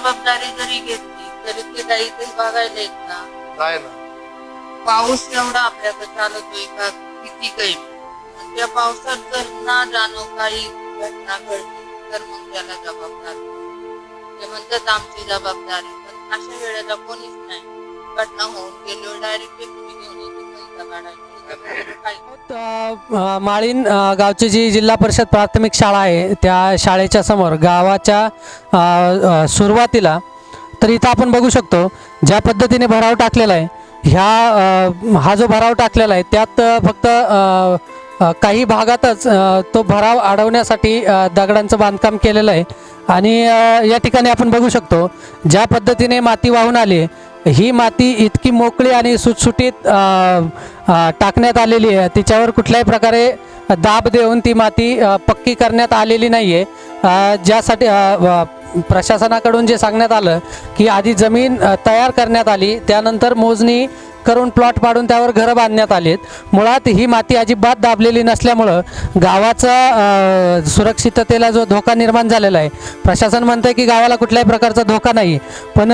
जबाबदारी जरी घेतली तरी ते काही ते बघायला येत ना. काय ना? पाऊस एवढा आपल्याकडे चालतोय का? किती काही? त्या पावसात जर ना जाणं काही घटना घडली तर मग त्याला जबाबदार ते म्हणतात आमची जबाबदारी पण अशा वेळेला कोणीच नाही. घटना होऊन गेलो डायरेक्ट घेऊन येते पैसा काढायला अ, माळीन अ, गावची जी जिल्हा परिषद प्राथमिक शाळा आहे त्या शाळेच्या समोर गावाच्या अ, अ, सुरुवातीला तर इथं आपण बघू शकतो ज्या पद्धतीने भराव टाकलेला आहे ह्या अ, हा जो भराव टाकलेला आहे त्यात अ, फक्त अ, अ, काही भागातच अ, तो भराव अडवण्यासाठी अ, दगडांचं बांधकाम केलेलं आहे. आणि या ठिकाणी आपण बघू शकतो ज्या पद्धतीने माती वाहून आली ही माती इतकी मोकळी आणि सुटसुटीत टाकण्यात आलेली आहे. तिच्यावर कुठल्याही प्रकारे दाब देऊन ती माती पक्की करण्यात आलेली नाही आहे ज्यासाठी प्रशासनाकडून जे सांगण्यात आलं की आधी जमीन तयार करण्यात आली त्यानंतर मोजणी करून प्लॉट पाडून त्यावर घरं बांधण्यात आलीत. मुळात ही माती अजिबात दाबलेली नसल्यामुळं गावाचा सुरक्षिततेला जो धोका निर्माण झालेला आहे प्रशासन म्हणतंय की गावाला कुठल्याही प्रकारचा धोका नाही. पण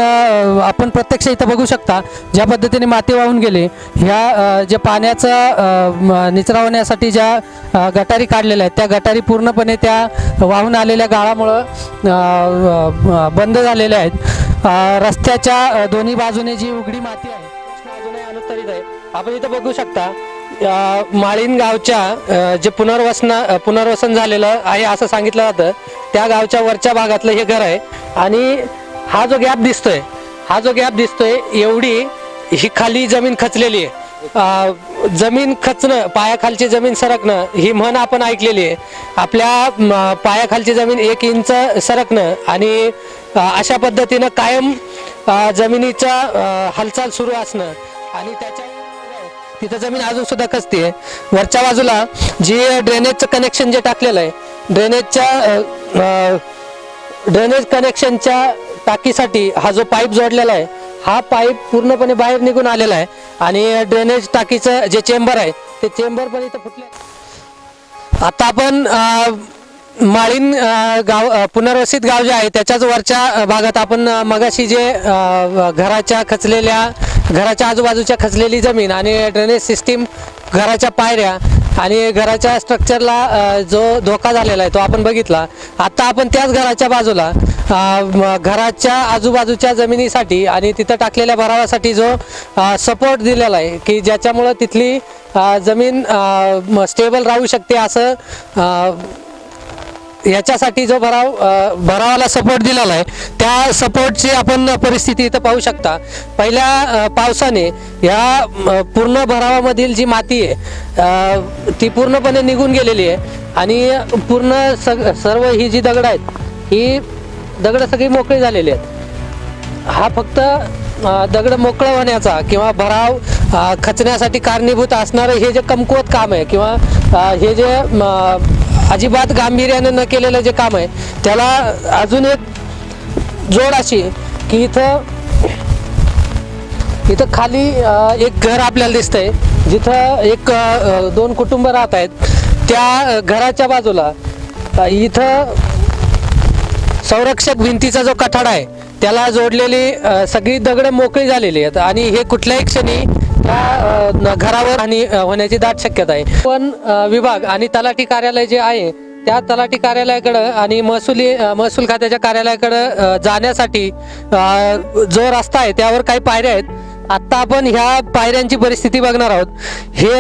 आपण प्रत्यक्ष इथं बघू शकता ज्या पद्धतीने माती वाहून गेली ह्या जे पाण्याचं निचरा होण्यासाठी ज्या गटारी काढलेल्या आहेत त्या गटारी पूर्णपणे त्या वाहून आलेल्या गाळामुळं बंद झालेल्या आहेत. रस्त्याच्या दोन्ही बाजूने जी उघडी माती आहे करीत आहे. आपण इथं बघू शकता माळीन गावच्या जे पुनर्वसन पुनर्वसन झालेलं आहे असं सांगितलं जातं. त्या गावच्या वरच्या भागातलं हे घर आहे. आणि हा जो गॅप दिसतोय हा जो गॅप दिसतोय एवढी ही खाली जमीन खचलेली आहे. जमीन खचणं पायाखालची जमीन सरकणं ही म्हण आपण ऐकलेली आहे. आपल्या पायाखालची जमीन एक इंच सरकणं आणि अशा पद्धतीनं कायम जमिनीचा हालचाल सुरू असणं आणि त्याच्या तिथं जमीन अजून सुद्धा आहे. वरच्या बाजूला जी ड्रेनेजचं कनेक्शन जे टाकलेलं आहे ड्रेनेजच्या ड्रेनेज कनेक्शनच्या टाकीसाठी हा जो पाईप जोडलेला आहे हा पाईप पूर्णपणे बाहेर निघून आलेला आहे आणि ड्रेनेज टाकीचं जे चेंबर आहे ते चेंबर पण इथं फुटले. आता आपण माळीन गाव पुनर्वसित गाव जे आहे त्याच्याच वरच्या भागात आपण मगाशी जे घराच्या खचलेल्या घराच्या आजूबाजूच्या खचलेली जमीन आणि ड्रेनेज सिस्टीम घराच्या पायऱ्या आणि घराच्या स्ट्रक्चरला जो धोका झालेला आहे तो आपण बघितला. आता आपण त्याच घराच्या बाजूला घराच्या आजूबाजूच्या जमिनीसाठी आणि तिथं टाकलेल्या भरावासाठी जो सपोर्ट दिलेला आहे की ज्याच्यामुळं तिथली जमीन स्टेबल राहू शकते असं याच्यासाठी जो भराव भरावाला सपोर्ट दिलेला आहे त्या सपोर्टची आपण परिस्थिती इथं पाहू शकता. पहिल्या पावसाने या पूर्ण भरावामधील जी माती आहे ती पूर्णपणे निघून गेलेली आहे आणि पूर्ण सग सर्व ही जी दगड आहेत ही दगड सगळी मोकळी झालेली आहेत. हा फक्त दगड मोकळं होण्याचा किंवा भराव खचण्यासाठी कारणीभूत असणारं हे जे कमकुवत काम आहे किंवा हे जे अजिबात गांभीर्याने न केलेलं जे काम आहे त्याला अजून एक जोड अशी की इथं इथं खाली एक घर आपल्याला दिसतंय. जिथं एक दोन कुटुंब राहत आहेत. त्या घराच्या बाजूला इथं संरक्षक भिंतीचा जो कठाडा आहे त्याला जोडलेली सगळी दगडं मोकळी झालेली आहेत. आणि हे कुठल्याही क्षणी त्या घरावर हानी होण्याची दाट शक्यता आहे. पण विभाग आणि तलाठी कार्यालय जे आहे त्या तलाठी कार्यालयाकडं आणि महसुली महसूल खात्याच्या कार्यालयाकडं जाण्यासाठी जो रस्ता आहे त्यावर काही पायऱ्या आहेत. आत्ता आपण ह्या पायऱ्यांची परिस्थिती बघणार आहोत. हे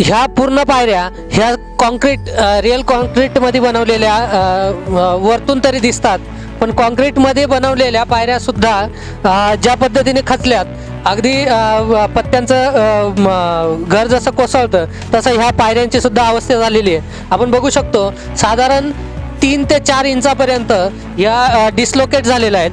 ह्या पूर्ण पायऱ्या ह्या कॉन्क्रीट रिअल कॉन्क्रीटमध्ये बनवलेल्या वरतून तरी दिसतात. पण कॉन्क्रीटमध्ये बनवलेल्या पायऱ्या सुद्धा ज्या पद्धतीने खचल्यात अगदी पत्त्यांचं घर जसं कोसळतं तसं ह्या पायऱ्यांची सुद्धा अवस्था झालेली आहे. आपण बघू शकतो साधारण तीन ते चार इंचापर्यंत या डिस्लोकेट झालेल्या आहेत.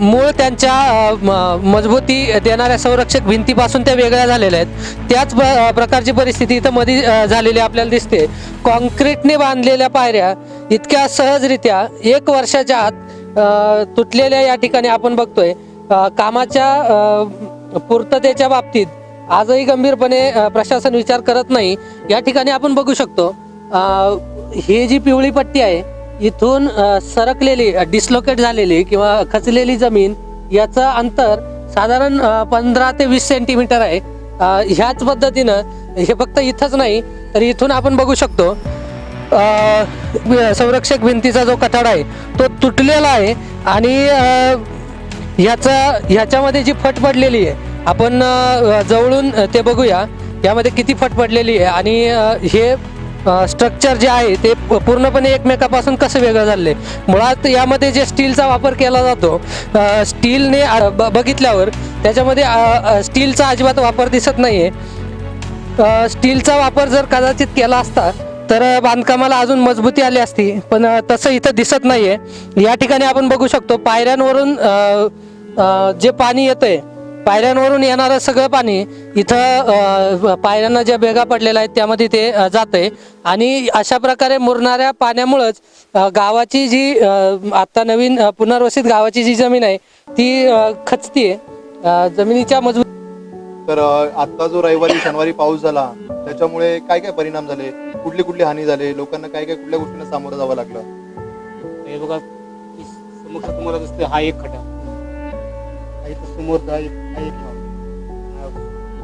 मूळ त्यांच्या म- मजबूती देणाऱ्या संरक्षक भिंतीपासून त्या वेगळ्या झालेल्या आहेत. त्याच प्रकारची परिस्थिती इथं मध्ये झालेली आपल्याला दिसते. कॉन्क्रीटने बांधलेल्या पायऱ्या इतक्या सहजरित्या एक वर्षाच्या आत तुटलेल्या या ठिकाणी आपण बघतोय. कामाच्या पूर्ततेच्या बाबतीत आजही गंभीरपणे प्रशासन विचार करत नाही. या ठिकाणी आपण बघू शकतो ही जी पिवळी पट्टी आहे इथून सरकलेली डिस्लोकेट झालेली किंवा खचलेली जमीन याचं अंतर साधारण पंधरा ते वीस सेंटीमीटर आहे. ह्याच पद्धतीनं हे फक्त इथंच नाही तर इथून आपण बघू शकतो संरक्षक भिंतीचा जो कठाडा आहे तो तुटलेला आहे आणि ह्याचा ह्याच्यामध्ये जी फट पडलेली आहे आपण जवळून ते बघूया. यामध्ये किती फट पडलेली आहे आणि हे स्ट्रक्चर जे आहे ते पूर्णपणे एकमेकापासून कसं वेगळं झाले आहे मुळात यामध्ये जे स्टीलचा वापर केला जातो स्टीलने ब- बघितल्यावर त्याच्यामध्ये स्टीलचा अजिबात वापर दिसत नाही आहे स्टीलचा वापर जर कदाचित केला असता तर बांधकामाला अजून मजबूती आली असती पण तसं इथं दिसत नाहीये. या ठिकाणी आपण बघू शकतो पायऱ्यांवरून जे पाणी येतंय पायऱ्यांवरून येणारं सगळं पाणी इथं पायऱ्यांना ज्या भेगा पडलेल्या आहेत त्यामध्ये ते अ, जातंय. आणि अशा प्रकारे मुरणाऱ्या पाण्यामुळंच गावाची जी आत्ता नवीन पुनर्वसित गावाची जी जमीन आहे ती खचतीये. जमिनीच्या मजबूत तर आता जो रविवारी शनिवारी पाऊस झाला त्याच्यामुळे काय काय परिणाम झाले? कुठली कुठली हानी झाली? लोकांना काय काय कुठल्या गोष्टींना सामोरं जावं लागलं? हे बघा ही समोरचा तुम्हाला दिसतोय हा एक खटा हा इथं समोरचा एक हा एक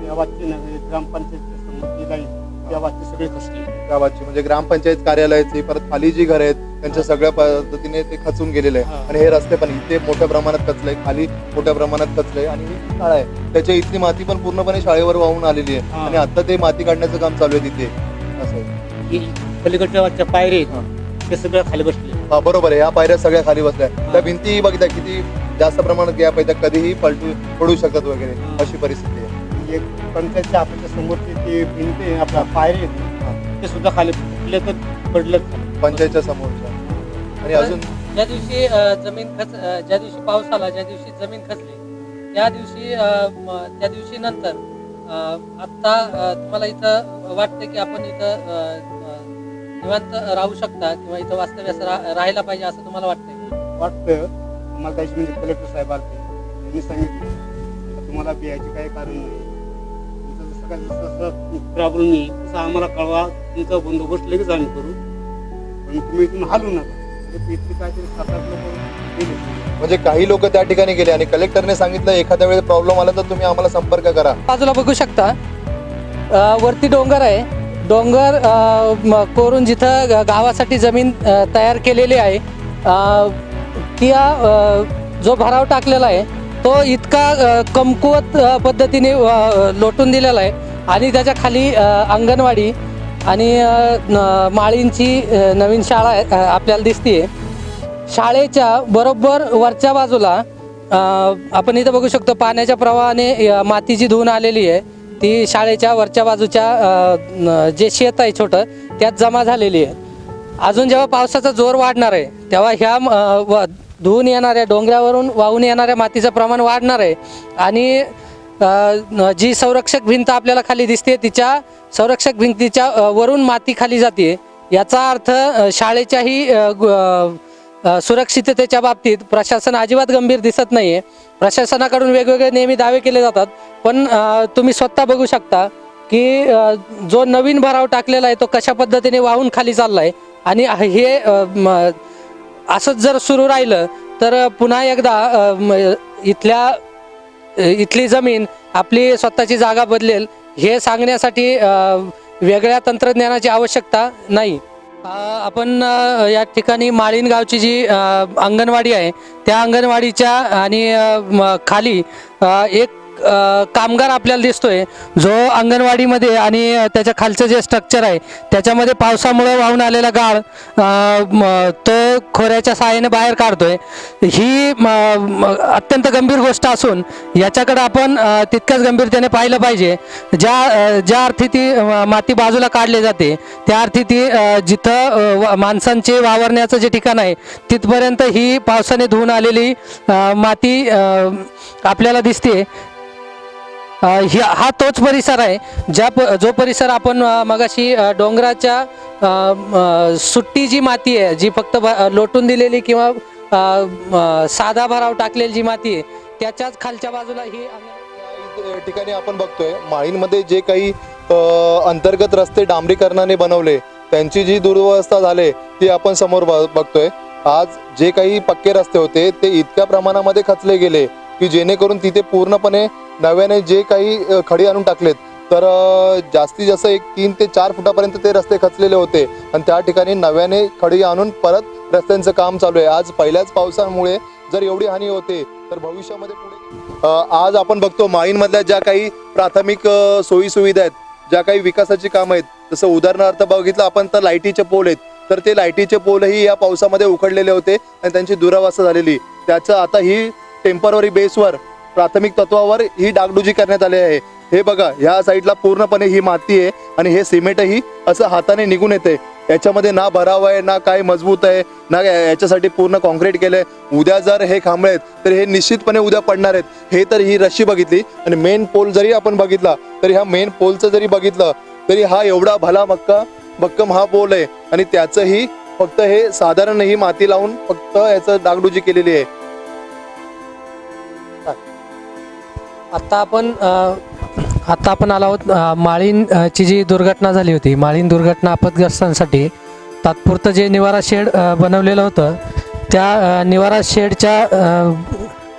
या वाटची ना ग्रामपंचायतच्या समोरची लाईन त्या वाटची सगळी खचली गावाची म्हणजे ग्रामपंचायत कार्यालयाची परत खाली जी घर आहेत त्यांच्या सगळ्या पद्धतीने ते खचून गेलेले आहे. आणि हे रस्ते पण इथे मोठ्या प्रमाणात खचले खाली मोठ्या प्रमाणात खचले आणि ही शाळा आहे. त्याच्या इथली माती पण पूर्णपणे शाळेवर वाहून आलेली आहे. आणि आता ते माती काढण्याचं काम चालू आहे तिथे. असं आहे. पलीकडच्या पायरी ते सगळ्या खाली बसले हा बरोबर आहे. या पायऱ्या सगळ्या खाली बसल्या. त्या भिंती बघता किती जास्त प्रमाणात गॅप आहे. त्या कधीही पलटू पडू शकतात वगैरे. अशी परिस्थिती आहे. एक पंचायतच्या आपल्या समोरची ती भिंत आहे आपला पायरी आहेत ते सुद्धा खाली तर पडलं खाली पंचायतच्या समोरच्या. आणि अजून? ज्या दिवशी जमीन खच ज्या दिवशी पाऊस आला ज्या दिवशी जमीन खचली त्या दिवशी त्या दिवशी नंतर आत्ता तुम्हाला इथं वाटतं की आपण इथं निवांत राहू शकता किंवा इथं वास्तव्यास राहायला पाहिजे असं तुम्हाला वाटतंय? वाटतं आम्हाला त्याची म्हणजे कलेक्टर साहेब आले त्यांनी सांगितलं तुम्हाला बियाचे काही कारण नाही. प्रॉब्लेम नाही तसं आम्हाला कळवा. तुमचा बंदोबस्त लगेच आम्ही करू. पण तुम्ही इथून हालू नका. म्हणजे काहीतरी लोक गेले म्हणजे काही लोक त्या ठिकाणी गेले आणि कलेक्टरने सांगितलं एखाद्या वेळेस प्रॉब्लेम आला तर तुम्ही आम्हाला संपर्क करा. बाजूला बघू शकता. अ, वरती डोंगर आहे. डोंगर अ, म, कोरून जिथं ग- गावासाठी जमीन अ, तयार केलेली आहे. अ, त्या अ, जो भराव टाकलेला आहे तो इतका अ, कमकुवत अ, पद्धतीने अ, लोटून दिलेला आहे. आणि त्याच्याखाली अ, अंगणवाडी आणि न- माळींची नवीन शाळा आपल्याला दिसतीये. शाळेच्या बरोबर वरच्या बाजूला आपण इथं बघू शकतो पाण्याच्या प्रवाहाने मातीची धुवून आलेली आहे ती शाळेच्या वरच्या बाजूच्या जे शेत आहे छोटं त्यात जमा झालेली आहे. अजून जेव्हा पावसाचा जोर वाढणार आहे तेव्हा ह्या व- धुवून येणाऱ्या डोंगरावरून वाहून येणाऱ्या मातीचं प्रमाण वाढणार आहे. आणि जी संरक्षक भिंत आपल्याला खाली दिसते तिच्या संरक्षक भिंतीच्या वरून माती खाली जाते. याचा अर्थ शाळेच्याही गु- सुरक्षिततेच्या बाबतीत प्रशासन अजिबात गंभीर दिसत नाहीये. प्रशासनाकडून वेगवेगळे नेहमी दावे केले जातात. पण तुम्ही स्वतः बघू शकता की जो नवीन भराव टाकलेला आहे तो कशा पद्धतीने वाहून खाली चाललाय. आणि हे असंच जर सुरू राहिलं तर पुन्हा एकदा इथल्या इथली जमीन आपली स्वतःची जागा बदलेल. हे सांगण्यासाठी वेगळ्या तंत्रज्ञानाची आवश्यकता नाही. आपण या ठिकाणी माळीनगावची जी अंगणवाडी आहे त्या अंगणवाडीच्या आणि म, खाली एक कामगार आपल्याला दिसतोय जो अंगणवाडीमध्ये आणि त्याच्या खालचं जे स्ट्रक्चर आहे त्याच्यामध्ये पावसामुळे वाहून आलेला गाळ तो खोऱ्याच्या सहाय्याने बाहेर काढतोय. ही अत्यंत गंभीर गोष्ट असून याच्याकडे आपण तितक्याच गंभीरतेने पाहिलं पाहिजे. ज्या ज्या अर्थी ती माती बाजूला काढली जाते त्या अर्थी ती जिथं माणसांचे वावरण्याचं जे ठिकाण आहे तिथपर्यंत ही पावसाने धुवून आलेली माती आपल्याला दिसते. हा तोच परिसर आहे. ज्या प जो परिसर आपण मगाशी डोंगराच्या सुट्टी जी माती आहे जी फक्त लोटून दिलेली किंवा साधा भराव टाकलेली जी माती आहे त्याच्याच खालच्या बाजूला ही ठिकाणी आपण बघतोय माळींमध्ये जे काही अंतर्गत रस्ते डांबरीकरणाने बनवले त्यांची जी दुर्व्यवस्था झाली ती आपण समोर बघतोय. आज जे काही पक्के रस्ते होते ते इतक्या प्रमाणामध्ये खचले गेले की जेणेकरून तिथे पूर्णपणे नव्याने जे काही खडी आणून टाकलेत तर जास्तीत जास्त एक तीन ते चार फुटापर्यंत ते रस्ते खचलेले होते. आणि त्या ठिकाणी नव्याने खडी आणून परत रस्त्यांचं काम चालू आहे. आज पहिल्याच पावसामुळे जर एवढी हानी होते तर भविष्यामध्ये पुढे आज आपण बघतो माईनमधल्या ज्या काही प्राथमिक सोयी सुविधा आहेत ज्या काही विकासाची कामं आहेत जसं उदाहरणार्थ बघितलं आपण तर लाईटीचे पोल आहेत. तर ते लाईटीचे पोलही या पावसामध्ये उखडलेले होते आणि त्यांची दुरावस्था झालेली. त्याचं आता ही टेंपररी बेसवर प्राथमिक तत्वावर ही डागडुजी करण्यात आली आहे. हे बघा ह्या साईडला पूर्णपणे ही माती आहे आणि हे सिमेंटही असं हाताने निघून येते. याच्यामध्ये ना भराव आहे ना काय मजबूत आहे ना याच्यासाठी पूर्ण कॉन्क्रीट केलंय. उद्या जर हे खांबळे आहेत तर हे निश्चितपणे उद्या पडणार आहेत. हे तर ही रशी बघितली आणि मेन पोल जरी आपण बघितला तरी ह्या मेन पोलचं जरी बघितलं तरी हा एवढा भला मक्का भक्कम हा पोल आहे. आणि त्याचंही फक्त हे साधारण ही माती लावून फक्त याचं डागडुजी केलेली आहे. आत्ता आपण आत्ता आपण आलो आहोत माळींची जी दुर्घटना झाली होती माळीन दुर्घटना आपदग्रस्तांसाठी तात्पुरतं जे निवारा शेड बनवलेलं होतं त्या निवारा शेडच्या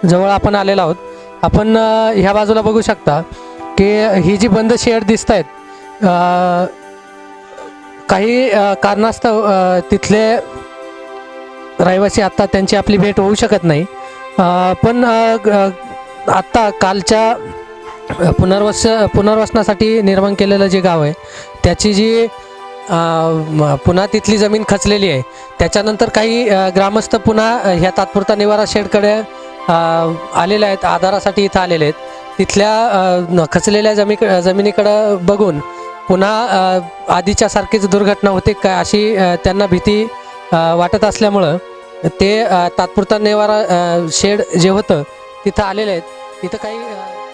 जवळ आपण आलेलो आहोत. आपण ह्या बाजूला बघू शकता की ही जी बंद शेड दिसत आहेत काही कारणास्तव तिथले रहिवासी आत्ता त्यांची आपली भेट होऊ शकत नाही. पण आत्ता कालच्या पुनर्वस पुनर्वसनासाठी निर्माण केलेलं जे गाव आहे त्याची जी पुन्हा तिथली जमीन खचलेली आहे त्याच्यानंतर काही ग्रामस्थ पुन्हा ह्या तात्पुरता निवारा शेडकडे आलेले आहेत आधारासाठी इथं आलेले आहेत. तिथल्या खचलेल्या जमी जमिनीकडं बघून पुन्हा आधीच्या सारखीच दुर्घटना होते काय अशी त्यांना भीती वाटत असल्यामुळं ते तात्पुरता निवारा शेड जे होतं तिथं आलेले आहेत. तिथं काही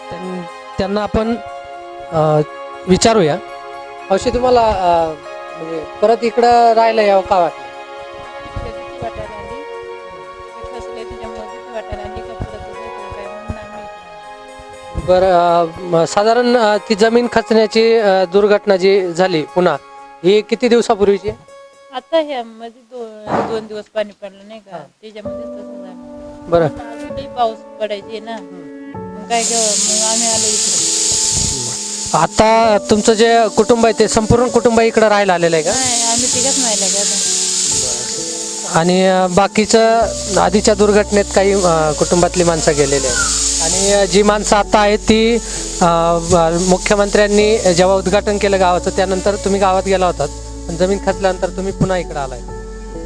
त्यां- त्यांना आपण विचारूया. अवशी तुम्हाला म्हणजे परत इकडं राहायला यावं का वाटलं. बरं साधारण ती जमीन खचण्याची दुर्घटना जी झाली पुन्हा ही किती दिवसापूर्वीची? आता ह्या मध्ये दोन दिवस पाणी पडलं नाही का? झालं. बरं. पण अजूनही पाऊस पडायचे ना. मग काय मग आम्ही आलो इकडे. आता तुमचं जे कुटुंब आहे ते संपूर्ण कुटुंब इकडं राहायला आलेलं आहे नाही आम्ही तिघच नाही का आणि अ, बाकीचं आधीच्या दुर्घटनेत काही अ, कुटुंबातली माणसं गेलेली आहेत. आणि अ, जी माणसं आता आहेत ती अ, ब- मुख्यमंत्र्यांनी जेव्हा उद्घाटन केलं गावाचं त्यानंतर तुम्ही गावात गेला होतात. आणि जमीन खचल्यानंतर तुम्ही पुन्हा इकडं आलाय.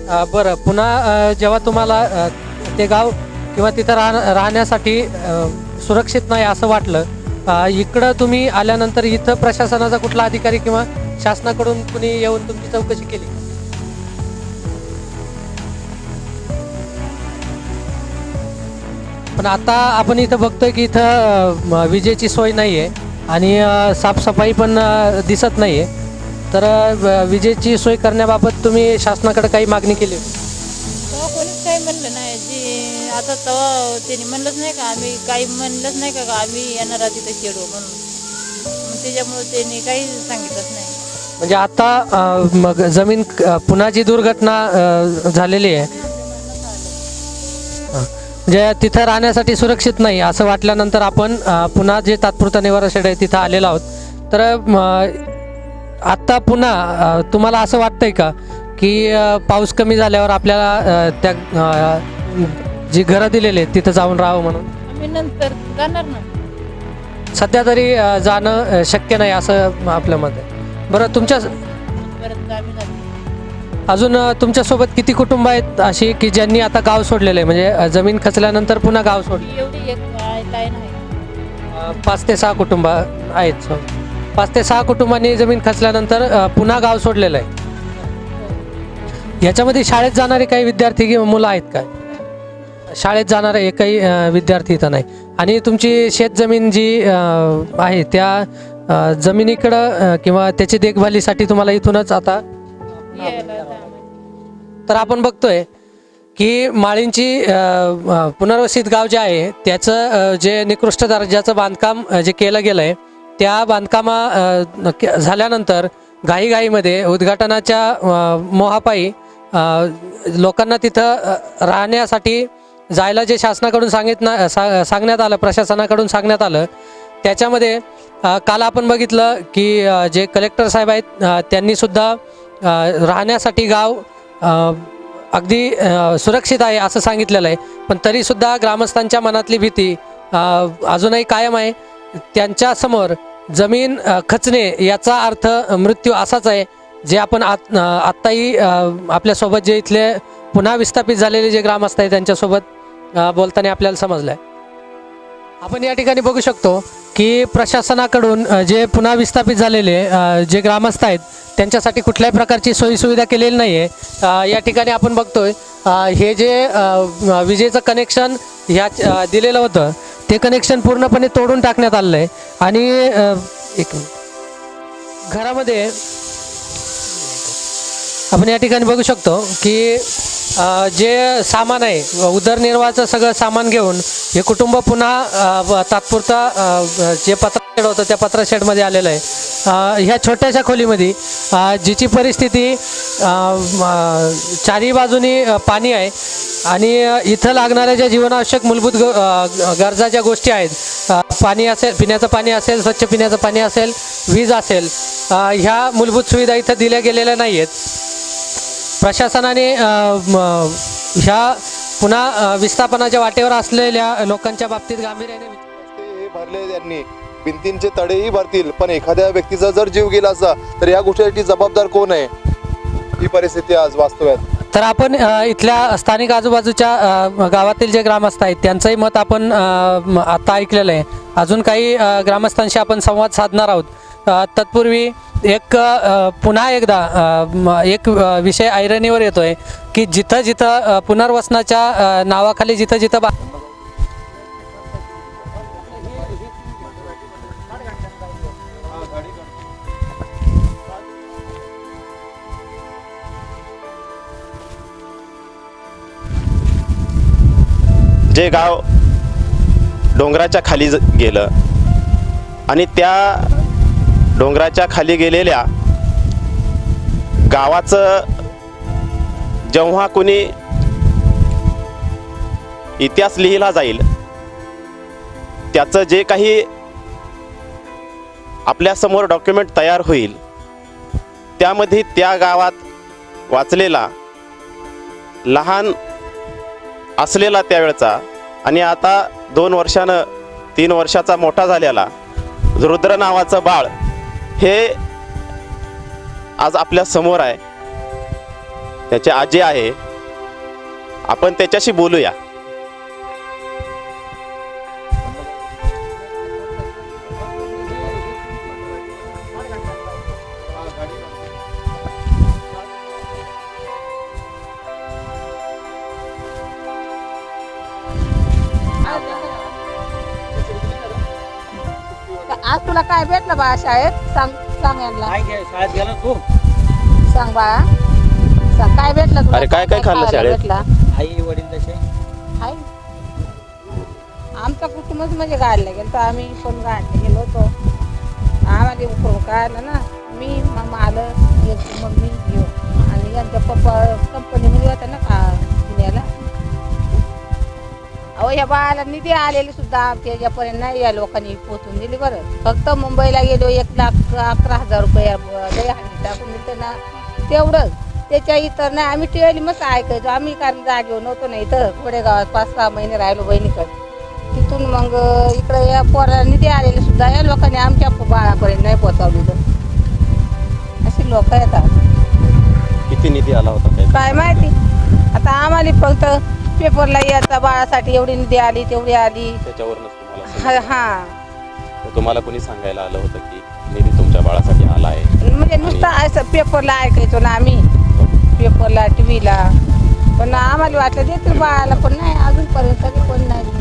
अ, बरं पुन्हा अ, जेव्हा तुम्हाला अ, ते गाव किंवा तिथं राह राहण्यासाठी सुरक्षित नाही असं वाटलं. इकडं तुम्ही आल्यानंतर इथं प्रशासनाचा कुठला अधिकारी किंवा शासनाकडून कुणी येऊन तुमची चौकशी केली? पण आता आपण इथं बघतोय की इथं विजेची सोय नाही आहे आणि साफसफाई पण दिसत नाही आहे तर विजेची सोय करण्याबाबत तुम्ही शासनाकडे काही मागणी केली? होती? म्हटलं नाही जे आता तेव्हा त्यांनी म्हणलंच नाही का आम्ही काही म्हणलंच नाही का आम्ही येणार आहोत तिथं खेळू म्हणून. मग त्याच्यामुळे त्यांनी काही सांगितलंच नाही. म्हणजे आता मग जमीन पुन्हा जी दुर्घटना झालेली आहे म्हणजे तिथं राहण्यासाठी सुरक्षित नाही असं वाटल्यानंतर आपण पुन्हा जे तात्पुरता निवारा शेड आहे तिथं आलेलो आहोत. तर म, आत्ता पुन्हा तुम्हाला असं वाटतंय का की पाऊस कमी झाल्यावर आपल्याला त्या जी घरं दिलेली आहेत तिथं जाऊन राहावं म्हणून. आम्ही नंतर जाणार ना. सध्या तरी अ, जाणं अ, शक्य नाही असं आपलं मत आहे. बरं तुमच्या परत आम्ही जातो अजून अ, तुमच्यासोबत किती कुटुंब आहेत अशी की ज्यांनी आता गाव सोडलेलं आहे? म्हणजे अ, जमीन खचल्यानंतर पुन्हा गाव सोडले एवढी एक लाईन आहे. अ, पाच ते सहा कुटुंब आहेत. सो पाच ते सहा कुटुंबांनी जमीन खचल्यानंतर अ, पुन्हा गाव सोडलेलं आहे. याच्यामध्ये शाळेत जाणारे काही विद्यार्थी किंवा मुलं आहेत काय? शाळेत जाणारे एकही विद्यार्थी इथं नाही. आणि तुमची शेतजमीन जी आहे त्या जमिनीकडं किंवा त्याची देखभालीसाठी तुम्हाला इथूनच आता तर आपण बघतोय की माळींची पुनर्वसित गाव जे आहे त्याचं जे निकृष्ट दर्जाचं बांधकाम जे केलं गेलं आहे त्या बांधकामा झाल्यानंतर घाईघाईमध्ये उद्घाटनाच्या मोहापायी लोकांना तिथं राहण्यासाठी जायला जे शासनाकडून सांगितलं सा सांगण्यात आलं प्रशासनाकडून सांगण्यात आलं त्याच्यामध्ये काल आपण बघितलं की जे कलेक्टर साहेब आहेत त्यांनीसुद्धा राहण्यासाठी गाव अगदी सुरक्षित आहे असं सांगितलेलं आहे. पण तरीसुद्धा ग्रामस्थांच्या मनातली भीती अजूनही कायम आहे. त्यांच्यासमोर जमीन खचणे याचा अर्थ मृत्यू असाच आहे. जे आपण आत आत्ताही आपल्यासोबत जे इथले पुन्हा विस्थापित झालेले जे ग्रामस्थ आहेत त्यांच्यासोबत बोलताना आपल्याला समजलं आहे आपण या ठिकाणी बघू शकतो की प्रशासनाकडून जे पुन्हा विस्थापित झालेले जे ग्रामस्थ आहेत त्यांच्यासाठी कुठल्याही प्रकारची सोयीसुविधा केलेली नाही आहे या ठिकाणी आपण बघतोय हे जे विजेचं कनेक्शन ह्या दिलेलं होतं ते कनेक्शन पूर्णपणे तोडून टाकण्यात आलेलं आहे आणि एक घरामध्ये आपण या ठिकाणी बघू शकतो की जे सामान आहे उदरनिर्वाहाचं सगळं सामान घेऊन हे कुटुंब पुन्हा तात्पुरता जे पत्रा शेड होतं त्या पत्रा शेडमध्ये आलेलं आहे. ह्या छोट्याशा खोलीमध्ये जिची परिस्थिती चारी चारही बाजूनी पाणी आहे आणि इथं लागणाऱ्या ज्या जीवनावश्यक मूलभूत ग- गरजा ज्या गोष्टी आहेत पाणी असेल पिण्याचं पाणी असेल स्वच्छ पिण्याचं पाणी असेल वीज असेल ह्या मूलभूत सुविधा इथं दिल्या गेलेल्या नाही आहेत प्रशासनाने ह्या पुन्हा विस्थापनाच्या वाटेवर असलेल्या लोकांच्या बाबतीत गांभीर्याने हे भरले त्यांनी भिंतींचे तडेही भरतील पण एखाद्या व्यक्तीचा जर जीव गेला असता तर या गोष्टीसाठी जबाबदार कोण आहे? ही परिस्थिती आज वास्तव्यात. तर आपण इथल्या स्थानिक आजूबाजूच्या गावातील जे ग्रामस्थ आहेत त्यांचंही मत आपण आता ऐकलेलं आहे. अजून काही ग्रामस्थांशी आपण संवाद साधणार आहोत. तत्पूर्वी एक पुन्हा एकदा एक विषय ऐरणीवर येतोय की जिथं जिथं पुनर्वसनाच्या नावाखाली जिथं जिथं बा जे गाव डोंगराच्या खाली ज- गेलं आणि त्या डोंगराच्या खाली गेलेल्या गावाचं जेव्हा कोणी इतिहास लिहिला जाईल त्याचं जे काही आपल्यासमोर डॉक्युमेंट तयार होईल त्यामध्ये त्या गावात वाचलेला लहान असलेला त्यावेळचा आणि आता दोन वर्षानं तीन वर्षाचा मोठा झालेला रुद्र नावाचं बाळ हे आज आपल्यासमोर आहे. त्याचे आजी आहे. आपण त्याच्याशी बोलूया. आज तुला काय भेटलं बा शाळेत? सांग सांग यांना. काय घ्या शाळेत गेला तू? सांग बाळा सांग काय भेटलं तुला? अरे काय काय खाल्लं खायला शाळेत? भेटला? आई वडील तसे? हाय आमचा कुटुंबच म्हणजे गाडला गेलो तर आम्ही पण गाडले गेलो होतो. आम्हाला उकरून काढलं ना. मी मग आलं एक मम्मी घेऊ आणि यांच्या पप्पा कंपनीमध्ये होत्या ना का पुण्याला. अहो या बाळाला निधी आलेली सुद्धा त्याच्यापर्यंत नाही या लोकांनी पोचून दिली बरं. फक्त मुंबईला गेलो एक लाख अकरा हजार रुपये दयाहांडी टाकून दिलं ना तेवढंच. त्याच्या इतर नाही आम्ही टिळली मस्त ऐकायचो. आम्ही कारण जागेवर नव्हतो ना इथं. कोडेगावात पाच सहा महिने राहिलो बहिणीकडे. तिथून मग इकडे या पोराला निधी आलेले सुद्धा या लोकांनी आमच्या बाळापर्यंत नाही पोचावली तर अशी लोक येतात किती निधी आला होता? काय माहिती? आता आम्हाला फक्त पेपरला याचा बाळासाठी एवढी निधी आली तेवढी आली. त्याच्यावरूनच तुम्हाला हा समजलं. हा. तर तुम्हाला कोणी सांगायला आलं होतं की निधी तुमच्या बाळासाठी आला आहे? म्हणजे नुसतं असं पेपरला ऐकायचो ना आम्ही. पेपरला टी व्हीला पण आम्हाला वाटलं देतील बाळाला पण नाही अजूनपर्यंत कधी कोण नाही.